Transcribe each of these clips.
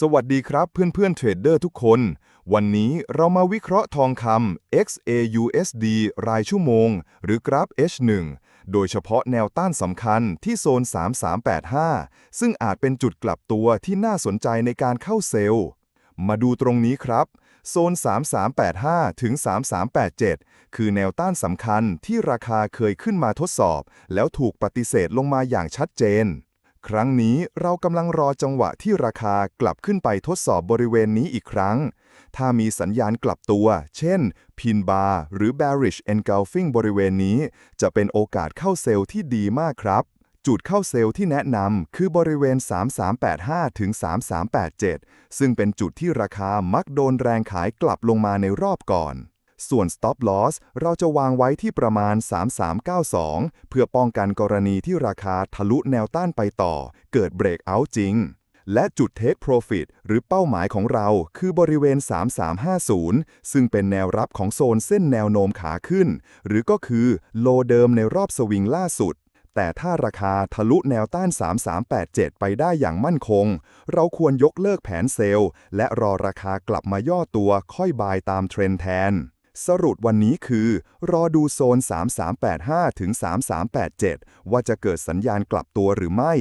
สวัสดีครับเพื่อนๆเทรดเดอร์ทุกคน วันนี้เรามาวิเคราะห์ทองคำ XAUSD รายชั่วโมง หรือกราฟ H1 โดยเฉพาะแนวต้านสำคัญที่โซน 3385 ซึ่งอาจเป็นจุดกลับตัวที่น่าสนใจในการเข้าเซลล์ มาดูตรงนี้ครับ โซน 3385 ถึง 3387 คือแนวต้านสำคัญที่ราคาเคยขึ้นมาทดสอบ แล้วถูกปฏิเสธลงมาอย่างชัดเจน ครั้งนี้เรากำลังรอจังหวะที่ราคากลับขึ้นไปทดสอบบริเวณนี้อีกครั้ง ถ้ามีสัญญาณกลับตัว เช่น พินบาร์หรือ bearish engulfing บริเวณนี้ จะเป็นโอกาสเข้าเซลล์ที่ดีมากครับ จุดเข้าเซลล์ที่แนะนำคือบริเวณ 3385 ถึง 3387 ซึ่งเป็นจุดที่ราคามักโดนแรงขายกลับลงมาในรอบก่อน ส่วน stop loss เราจะวางไว้ที่ประมาณ 3392 เพื่อป้องกันกรณีที่ราคาทะลุแนวต้านไปต่อ เกิด breakout จริง และจุด take profit หรือเป้าหมายของเราคือบริเวณ 3350 ซึ่งเป็นแนวรับของโซนเส้นแนวโน้มขาขึ้น หรือก็คือโลเดิมในรอบสวิงล่าสุดแต่ถ้าราคาทะลุแนวต้าน 3387 ไปได้อย่างมั่นคง เราควรยกเลิกแผนเซลล์ และรอราคากลับมาย่อตัวค่อยบายตามเทรนแทน สรุปวันนี้คือ รอดูโซน 3385 ถึง 3387 ว่าจะเกิดสัญญาณกลับตัวหรือไม่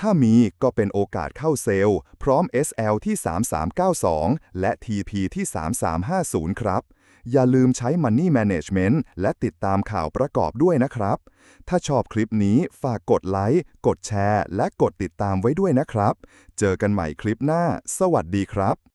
ถ้ามีก็เป็นโอกาสเข้าเซลล์ พร้อม SL ที่ 3392 และ TP ที่ 3350 ครับ อย่าลืมใช้ Money Management และติดตามข่าวประกอบด้วยนะครับ ถ้าชอบคลิปนี้ฝากกดไลค์ กดแชร์ และกดติดตามไว้ด้วยนะครับ เจอกันใหม่คลิปหน้า สวัสดีครับ